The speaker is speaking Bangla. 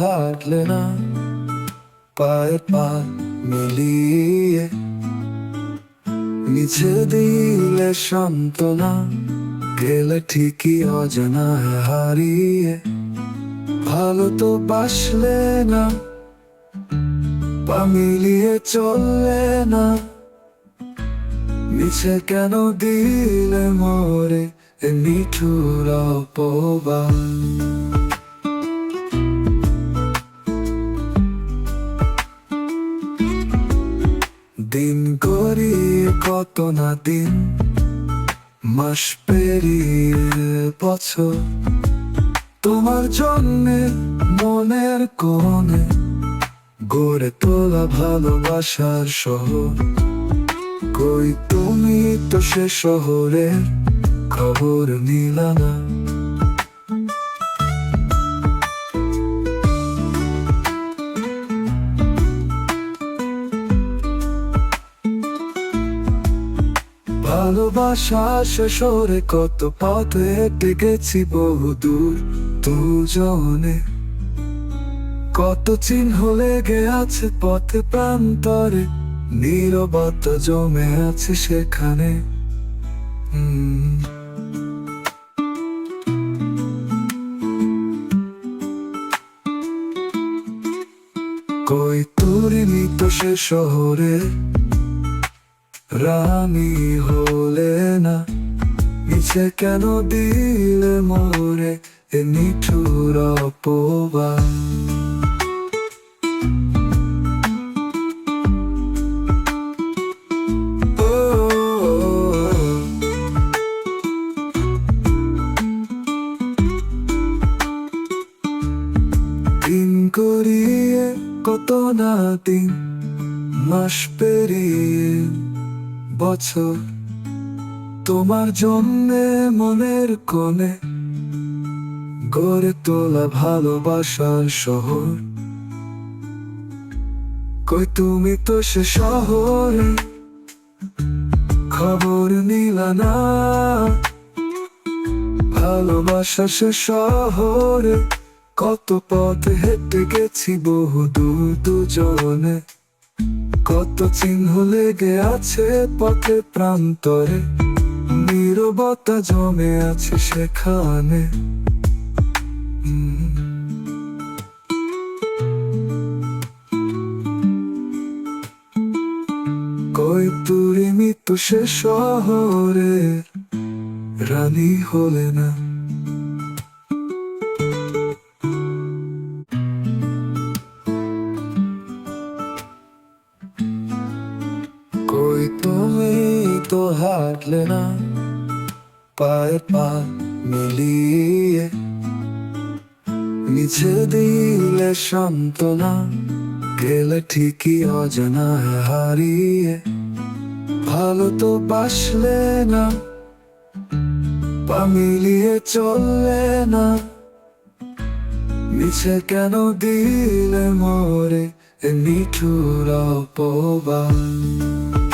হাঁটলে না পায়ের পা মিলিয়ে নিচে দিলে সান্ত্বনা গেলে ঠিকই অজানা হারিয়ে ভালো তো বাসলে না পা মিলিয়ে চললে না মিছে কেন দিলে মরে নিঠুর অপবাদ দিন গড়িয়ে কত না দিন? মাস পেরিয়ে বছর। তোমার জন্যে মনের কোণে গড়ে তোলা ভালোবাসার শহর। কই তুমি তো সে শহরের খবর নিলা না। ভালোবাসা শেষরে কত পথ হেঁটে গেছি বহুদূর দুজনে। কত চিহ্ন লেগে আছে পথে প্রান্তরে, নীরবতা জমে আছে সেখানে। হুম। কই তুরি তো সে শহরে রানী হলে না মিছে কেন দিলে মোরে এ নিঠুর ও, দিন করিয়ে কত না দিন মাস পেরিয়ে বছর তোমার জন্যে মনের কোণে গড়ে তোলা ভালোবাসার শহর। কই তুমি তো সে শহর, খবর নিলা না। ভালোবাসা সে শহর, কত পথ হেঁটে গেছি বহু দূর দুজনে। কত চিহ্ন লেগে আছে পথে প্রান্তরে নীরবতা জমে আছে সেখানে। কই তুরি মৃত্যু সে শহরের রানী হলে না হাঁটলে না, পায়ে পা মিলিয়ে। মিছে দিলে সান্ত্বনা, গেলে ঠিকই অজানায় হারিয়ে। ভালো তো বাসলে না, পা মিলিয়ে চললে না। মিছে কেন দিলে মরে নিঠুর অপবাদ?